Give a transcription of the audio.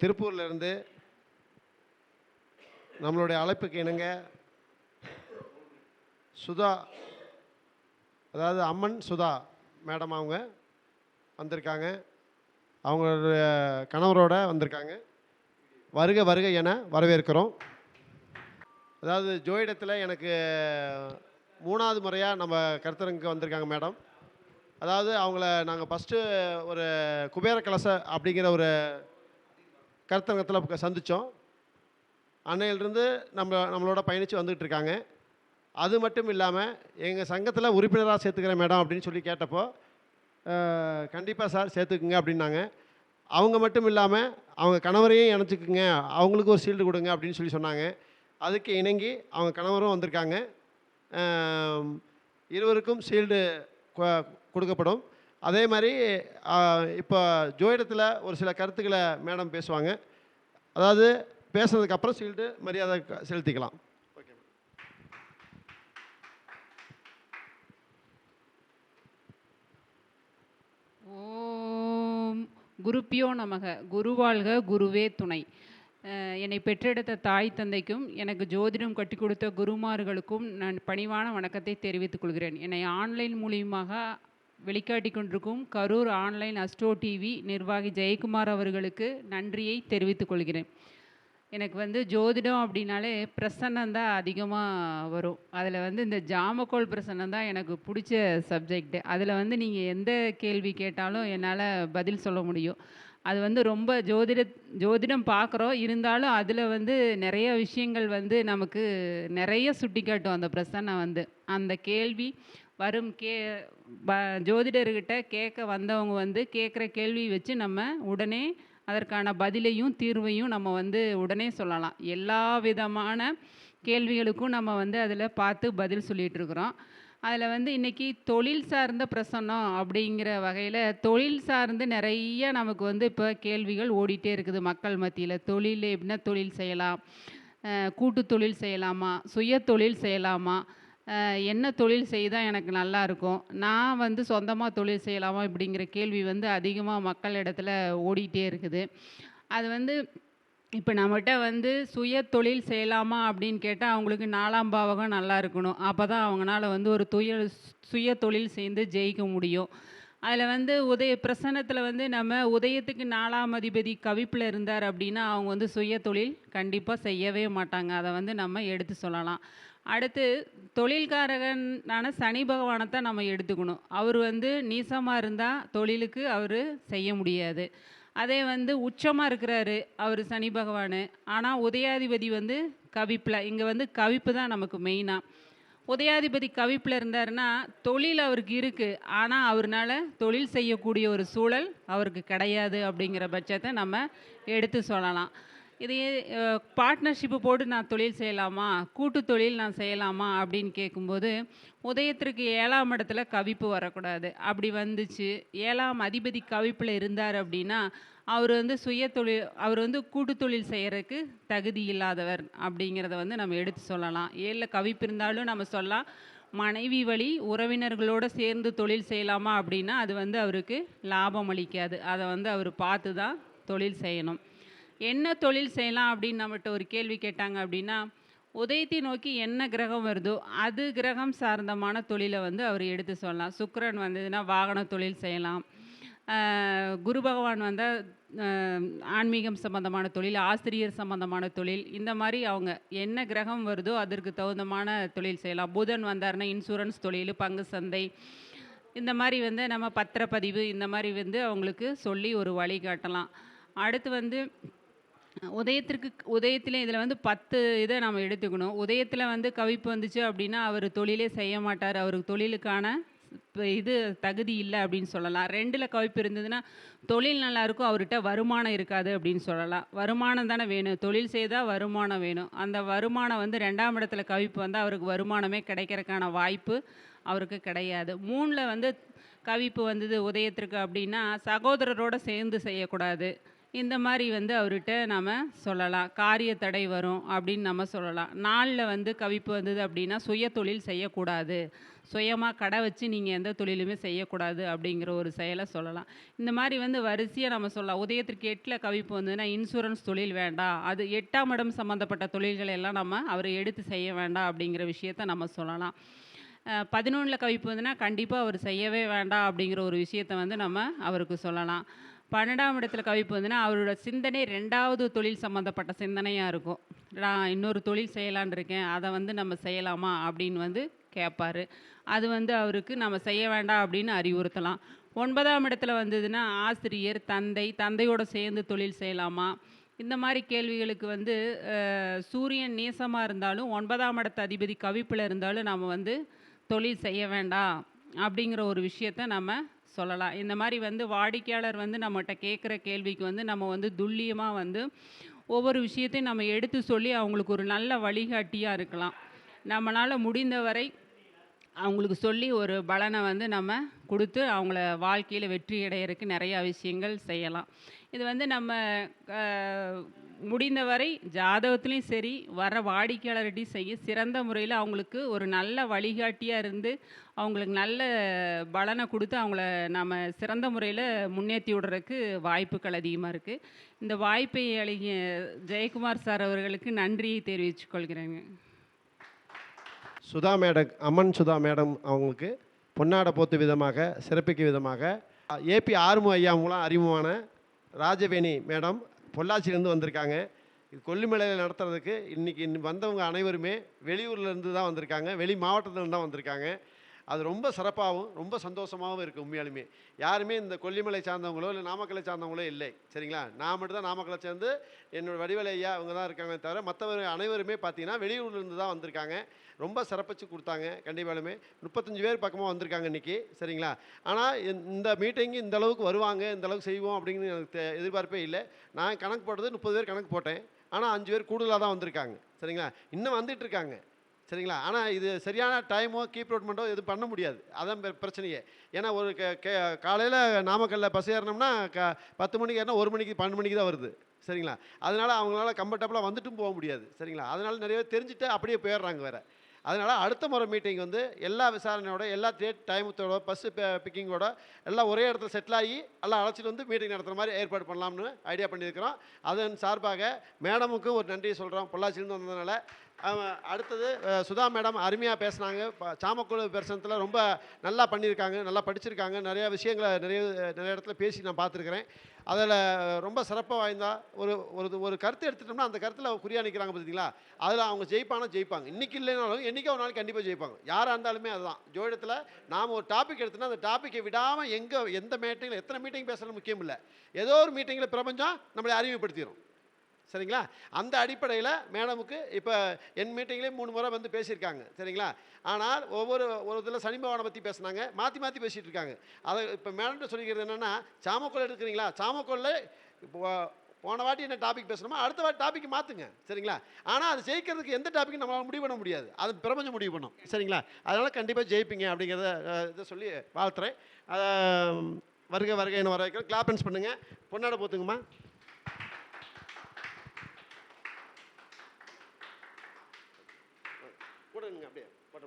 திருப்பூர்லேருந்து நம்மளுடைய அழைப்புக்கு இணங்க சுதா அதாவது அம்மன் சுதா மேடம் அவங்க வந்திருக்காங்க. அவங்களுடைய கணவரோட வந்திருக்காங்க. வருக வருக என வரவேற்கிறோம். அதாவது ஜோயிடத்தில் எனக்கு மூணாவது முறையாக நம்ம கருத்தரங்குக்கு வந்திருக்காங்க மேடம். அதாவது அவங்கள நாங்கள் ஃபஸ்ட்டு ஒரு குபேர கலச அப்படிங்கிற ஒரு கருத்தரங்கத்தில் சந்தித்தோம் அன்னையிலிருந்து நம்ம நம்மளோட பயணித்து வந்துக்கிட்டு இருக்காங்க. அது மட்டும் இல்லாமல் எங்கள் சங்கத்தில் உறுப்பினராக சேர்த்துக்கிறேன் மேடம் அப்படின்னு சொல்லி கேட்டப்போ கண்டிப்பாக சார் சேர்த்துக்குங்க அப்படின்னாங்க. அவங்க மட்டும் இல்லாமல் அவங்க கணவரையும் இணைச்சிக்குங்க. அவங்களுக்கு ஒரு ஷீல்டு கொடுங்க அப்படின்னு சொல்லி சொன்னாங்க. அதுக்கு இணங்கி அவங்க கணவரும் வந்திருக்காங்க. இருவருக்கும் ஷீல்டு கொடுக்கப்படும். அதே மாதிரி இப்போ ஜோயிடத்தில் ஒரு சில கருத்துக்களை மேடம் பேசுவாங்க. அதாவது பேசுனதுக்கப்புறம் சீல்டு மரியாதை செலுத்திக்கலாம். ஓகே ஓம் குருப்பியோ நமக. குருவாழ்க குருவே துணை. என்னை பெற்றெடுத்த தாய் தந்தைக்கும் எனக்கு ஜோதிடம் கற்றுக் கொடுத்த குருமார்களுக்கும் நான் பணிவான வணக்கத்தை தெரிவித்துக் கொள்கிறேன். என்னை ஆன்லைன் மூலியமாக வெளிக்காட்டி கொண்டிருக்கும் கரூர் ஆன்லைன் அஸ்ட்ரோ டிவி நிர்வாகி ஜெயக்குமார் அவர்களுக்கு நன்றியை தெரிவித்துக் கொள்கிறேன். எனக்கு வந்து ஜோதிடம் அப்படின்னாலே பிரசன்னம் தான் அதிகமாக வரும். அதில் வந்து இந்த ஜாமக்கோல் பிரசன்னம் தான் எனக்கு பிடிச்ச சப்ஜெக்ட் அதில் வந்து நீங்கள் எந்த கேள்வி கேட்டாலும் என்னால் பதில் சொல்ல முடியும். அது வந்து ரொம்ப ஜோதிட ஜோதிடம் பார்க்குறோம். இருந்தாலும் அதில் வந்து நிறைய விஷயங்கள் வந்து நமக்கு நிறைய சுட்டி காட்டும் அந்த பிரசன்னம் வந்து. அந்த கேள்வி வரும் கே ப ஜோதிடர்கிட்ட கேட்க வந்தவங்க வந்து கேட்குற கேள்வி வச்சு நம்ம உடனே அதற்கான பதிலையும் தீர்வையும் நம்ம வந்து உடனே சொல்லலாம். எல்லா விதமான கேள்விகளுக்கும் நம்ம வந்து அதில் பார்த்து பதில் சொல்லிகிட்ருக்குறோம் இருக்கிறோம். அதில் வந்து இன்றைக்கி தொழில் சார்ந்த பிரசன்னம் அப்படிங்கிற வகையில் தொழில் சார்ந்து நிறைய நமக்கு வந்து இப்போ கேள்விகள் ஓடிட்டே இருக்குது மக்கள் மத்தியில். தொழில் எப்படின்னா தொழில் செய்யலாம். கூட்டு தொழில் செய்யலாமா? சுய தொழில் செய்யலாமா? என்ன தொழில் செய்தால் எனக்கு நல்லா இருக்கும்? நான் வந்து சொந்தமாக தொழில் செய்யலாமா? இப்படிங்கிற கேள்வி வந்து அதிகமாக மக்கள் இடத்துல ஓடிட்டே இருக்குது. அது வந்து இப்போ நம்மகிட்ட வந்து சுய தொழில் செய்யலாமா அப்படின்னு கேட்டால் அவங்களுக்கு நாலாம் பாவகம் நல்லா இருக்கணும். அப்போ தான் அவங்களால வந்து ஒரு துய சுய தொழில் செய்து ஜெயிக்க முடியும். அதில் வந்து உதய பிரசன்னத்தில் வந்து நம்ம உதயத்துக்கு நாலாம் அதிபதி கவிப்பில் இருந்தார் அப்படின்னா அவங்க வந்து சுய தொழில் கண்டிப்பாக செய்யவே மாட்டாங்க. அதை வந்து நம்ம எடுத்து சொல்லலாம். அடுத்து தொழில்காரகனான சனி பகவானை தான் நம்ம எடுத்துக்கணும். அவர் வந்து நீசமாக இருந்தால் தொழிலுக்கு அவர் செய்ய முடியாது. அதே வந்து உச்சமாக இருக்கிறாரு அவர் சனி பகவான். ஆனால் உதயாதிபதி வந்து கவிப்பில். இங்கே வந்து கவிப்பு தான் நமக்கு மெயினாக உதயாதிபதி கவிப்பில் இருந்தாருன்னா தொழில் அவருக்கு இருக்குது ஆனால் அவர்னால தொழில் செய்யக்கூடிய ஒரு சூழல் அவருக்கு கிடையாது அப்படிங்கிற பட்சத்தை நம்ம எடுத்து சொல்லலாம். இதையே பார்ட்னர்ஷிப்பு போட்டு நான் தொழில் செய்யலாமா? கூட்டு தொழில் நான் செய்யலாமா? அப்படின்னு கேட்கும்போது உதயத்திற்கு ஏழாம் இடத்துல கவிப்பு வரக்கூடாது. அப்படி வந்துச்சு. ஏழாம் அதிபதி கவிப்பில் இருந்தார் அப்படின்னா அவர் வந்து சுய தொழில் அவர் வந்து கூட்டு தொழில் செய்கிறதுக்கு தகுதி இல்லாதவர் அப்படிங்கிறத வந்து நம்ம எடுத்து சொல்லலாம். ஏழில் கவிப்பு இருந்தாலும் நம்ம சொல்லலாம். மனைவி வழி உறவினர்களோடு சேர்ந்து தொழில் செய்யலாமா அப்படின்னா அது வந்து அவருக்கு லாபம் அளிக்காது. அதை வந்து அவர் பார்த்து தான் தொழில் செய்யணும். என்ன தொழில் செய்யலாம் அப்படின்னு நம்மகிட்ட ஒரு கேள்வி கேட்டாங்க அப்படின்னா உதயத்தை நோக்கி என்ன கிரகம் வருதோ அது கிரகம் சார்ந்தமான தொழிலை வந்து அவர் எடுத்து சொல்லலாம். சுக்கரன் வந்ததுன்னா வாகன தொழில் செய்யலாம். குரு பகவான் வந்தால் ஆன்மீகம் சம்பந்தமான தொழில் ஆசிரியர் சம்பந்தமான தொழில் இந்த மாதிரி அவங்க என்ன கிரகம் வருதோ அதற்கு தகுந்தமான தொழில் செய்யலாம். புதன் வந்தாருன்னா இன்சூரன்ஸ் தொழில் பங்கு சந்தை இந்த மாதிரி வந்து நம்ம பத்திரப்பதிவு இந்த மாதிரி வந்து அவங்களுக்கு சொல்லி ஒரு வழி காட்டலாம். அடுத்து வந்து உதயத்திற்கு உதயத்தில் இதில் வந்து பத்து இதை நம்ம எடுத்துக்கணும். உதயத்தில் வந்து கவிப்பு வந்துச்சு அப்படின்னா அவர் தொழிலே செய்ய மாட்டார். அவருக்கு தொழிலுக்கான இது தகுதி இல்லை அப்படின்னு சொல்லலாம். ரெண்டில் கவிப்பு இருந்ததுன்னா தொழில் நல்லா இருக்கும் அவர்கிட்ட வருமானம் இருக்காது அப்படின்னு சொல்லலாம். வருமானம் தானே வேணும். தொழில் செய்தால் வருமானம் வேணும். அந்த வருமானம் வந்து ரெண்டாம் இடத்துல கவிப்பு வந்தால் அவருக்கு வருமானமே கிடைக்கிறதுக்கான வாய்ப்பு அவருக்கு கிடையாது. மூணில் வந்து கவிப்பு வந்தது உதயத்திற்கு அப்படின்னா சகோதரரோட சேர்ந்து செய்யக்கூடாது. இந்த மாதிரி வந்து அவர்கிட்ட நம்ம சொல்லலாம். காரிய தடை வரும் அப்படின்னு நம்ம சொல்லலாம். நாளில் வந்து கவிப்பு வந்தது அப்படின்னா சுய தொழில் செய்யக்கூடாது. சுயமாக கடை வச்சு நீங்கள் எந்த தொழிலுமே செய்யக்கூடாது அப்படிங்கிற ஒரு செயலை சொல்லலாம். இந்த மாதிரி வந்து வரிசையாக நம்ம சொல்லலாம். உதயத்திற்கு எட்டில் கவிப்பு வந்ததுன்னா இன்சூரன்ஸ் தொழில் வேண்டாம். அது எட்டாம் இடம் சம்மந்தப்பட்ட தொழில்களை எல்லாம் நம்ம அவரை எடுத்து செய்ய வேண்டாம் அப்படிங்கிற விஷயத்த நம்ம சொல்லலாம். பதினொன்றில் கவிப்பு வந்துன்னா கண்டிப்பாக அவர் செய்யவே வேண்டாம் அப்படிங்கிற ஒரு விஷயத்த வந்து நம்ம அவருக்கு சொல்லலாம். பன்னெண்டாம் இடத்துல கவிப்பு வந்துன்னா அவரோட சிந்தனை ரெண்டாவது தொழில் சம்மந்தப்பட்ட சிந்தனையாக இருக்கும். நான் இன்னொரு தொழில் செய்யலான் இருக்கேன் அதை வந்து நம்ம செய்யலாமா அப்படின்னு வந்து கேட்பாரு அது வந்து அவருக்கு நம்ம செய்ய வேண்டாம் அப்படின்னு அறிவுறுத்தலாம். ஒன்பதாம் இடத்துல வந்ததுன்னா ஆசிரியர் தந்தை தந்தையோட சேர்ந்து தொழில் செய்யலாமா? இந்த மாதிரி கேள்விகளுக்கு வந்து சூரியன் நேசமாக இருந்தாலும் ஒன்பதாம் இடத்து அதிபதி கவிப்பில் இருந்தாலும் நம்ம வந்து தொழில் செய்ய வேண்டாம் அப்படிங்கிற ஒரு விஷயத்த நம்ம சொல்லலாம். இந்த மாதிரி வந்து வாடிக்கையாளர் வந்து நம்மகிட்ட கேட்குற கேள்விக்கு வந்து நம்ம வந்து துல்லியமாக வந்து ஒவ்வொரு விஷயத்தையும் நம்ம எடுத்து சொல்லி அவங்களுக்கு ஒரு நல்ல வழிகாட்டியாக இருக்கலாம். நம்மளால் முடிந்தவரை அவங்களுக்கு சொல்லி ஒரு பலனை வந்து நம்ம கொடுத்து அவங்கள வாழ்க்கையில் வெற்றி அடையிறதுக்கு நிறையா விஷயங்கள் செய்யலாம். இது வந்து நம்ம முடிந்தவரை ஜாதகத்துலேயும் சரி வர வாடிக்கையாளர்கிட்டையும் செய்ய சிறந்த முறையில் அவங்களுக்கு ஒரு நல்ல வழிகாட்டியாக இருந்து அவங்களுக்கு நல்ல பலனை கொடுத்து அவங்கள நம்ம சிறந்த முறையில் முன்னேற்றி விடுறதுக்கு வாய்ப்புகள் அதிகமாக இருக்குது இந்த வாய்ப்பை அழகிய ஜெயக்குமார் சார் அவர்களுக்கு நன்றியை தெரிவித்து கொள்கிறேங்க. சுதா மேடம் அம்மன் சுதா மேடம் அவங்களுக்கு பொன்னாடை போத்து விதமாக சிறப்பிக்கும் விதமாக ஏபி ஆறுமு ஐயா மூலம் அறிமுகமான ராஜவேணி மேடம் பொள்ளாச்சியிலேருந்து வந்திருக்காங்க. இது கொல்லிமலையில் நடத்துறதுக்கு இன்றைக்கி வந்தவங்க அனைவருமே வெளியூர்லேருந்து தான் வந்திருக்காங்க. வெளி மாவட்டத்துலேருந்து தான் வந்திருக்காங்க. அது ரொம்ப சிறப்பாகவும் ரொம்ப சந்தோஷமாகவும் இருக்குது உண்மையாலுமே. யாருமே இந்த கொல்லிமலை சார்ந்தவங்களோ இல்லை நாமக்கலை சார்ந்தவங்களோ இல்லை. சரிங்களா? நான் மட்டும்தான் நாமக்கலை சேர்ந்து என்னோட வடிவலையா ஐயா அவங்க தான் இருக்காங்க தவிர மற்றவர் அனைவருமே பார்த்தீங்கன்னா வெளியூர்லேருந்து தான் வந்திருக்காங்க. ரொம்ப சிறப்பிச்சு கொடுத்தாங்க கண்டிப்பாலுமே. முப்பத்தஞ்சு பேர் பக்கமாக வந்திருக்காங்க இன்றைக்கி சரிங்களா? ஆனால் இந்த மீட்டிங் இந்த அளவுக்கு வருவாங்க இந்த அளவுக்கு செய்வோம் அப்படின்னு எனக்கு தெ- எதிர்பார்ப்பே இல்லை. நான் கணக்கு போட்டது முப்பது பேர் கணக்கு போட்டேன். ஆனால் அஞ்சு பேர் கூடுதலாக தான் வந்திருக்காங்க சரிங்களா? இன்னும் வந்துட்டு இருக்காங்க. சரிங்களா? ஆனால் இது சரியான டைமோ கீப் அவுட் எதுவும் பண்ண முடியாது. அதான் பிரச்சனையே. ஏன்னா ஒரு காலையில் நாமக்கல்ல பஸ் ஏறினோம்னா க பத்து மணிக்கு ஏறினா ஒரு மணிக்கு பன்னெண்டு மணிக்கு தான் வருது. சரிங்களா? அதனால் அவங்களால கம்ஃபர்டபுளாக வந்துட்டும் போக முடியாது. சரிங்களா? அதனால் நிறைய பேர் தெரிஞ்சுட்டு அப்படியே போயிடுறாங்க வேறு. அதனால் அடுத்த முறை மீட்டிங் வந்து எல்லா விசாரணையோட எல்லா டேட் டைமத்தோட பஸ்ஸு பிக்கிங்கோட எல்லாம் ஒரே இடத்துல செட்டில் ஆகி எல்லாம் அழைச்சிட்டு வந்து மீட்டிங் நடத்துகிற மாதிரி ஏற்பாடு பண்ணலாம்னு ஐடியா பண்ணியிருக்கிறோம். அதன் சார்பாக மேடமுக்கு ஒரு நன்றியை சொல்கிறோம் பொள்ளாச்சியிலேருந்து வந்ததுனால அடுத்தது சுதா மேடம் அருமையாக பேசுனாங்க. சாமக்குழு பிரசனத்தில் ரொம்ப நல்லா பண்ணியிருக்காங்க நல்லா படிச்சிருக்காங்க. நிறைய விஷயங்களை நிறைய நிறைய இடத்துல பேசி நான் பார்த்துருக்குறேன். அதில் ரொம்ப சிறப்பாக வாய்ந்தா ஒரு ஒரு ஒரு கருத்து எடுத்துட்டோம்னா அந்த கருத்தில் குறியாக நிற்கிறாங்க பார்த்தீங்களா அதில் அவங்க ஜெயிப்பானா ஜெயிப்பாங்க. இன்றைக்கி இல்லைனாலும் என்றைக்கோ ஒரு நாள் கண்டிப்பாக ஜெயிப்பாங்க. யாராக இருந்தாலுமே அதுதான். ஜோடத்தில் நாம் ஒரு டாபிக் எடுத்தோன்னா அந்த டாப்பிக்கை விடாமல் எங்கே எந்த மீட்டிங்கில் எத்தனை மீட்டிங் பேசுகிறது முக்கியம் இல்லை. ஏதோ ஒரு மீட்டிங்கில் பிரபஞ்சம் நம்மளை அறிமுகப்படுத்திடும் சரிங்களா? அந்த அடிப்படையில் மேடமுக்கு இப்போ என் மீட்டிங்லேயே மூணு முறை வந்து பேசியிருக்காங்க. சரிங்களா? ஆனால் ஒவ்வொரு ஒரு இதில் சனி பகவானை பற்றி பேசுனாங்க. மாற்றி மாற்றி பேசிகிட்டு இருக்காங்க அதை இப்போ மேடம்கிட்ட சொல்லிக்கிறது என்னென்னா சாமக்கோல் எடுக்கிறீங்களா? சாமக்கோல்ல இப்போ போன வாட்டி என்ன டாபிக் பேசணுமோ அடுத்த வாட்டி டாபிக் மாற்றுங்க சரிங்களா? ஆனால் அது ஜெயிக்கிறதுக்கு எந்த டாபிக்கும் நம்மளால் முடிவு பண்ண முடியாது. அது பிரபஞ்சம் முடிவு பண்ணும். சரிங்களா? அதனால் கண்டிப்பாக ஜெயிப்பீங்க அப்படிங்கிறத இதை சொல்லி வாழ்த்துறேன். அதை வருக வருக என்ன வர வைக்கிறேன் கிளாப்பன்ஸ் பண்ணுங்கள் பொன்னாட போத்துங்கம்மா. கூட அப்படியே போட்டோ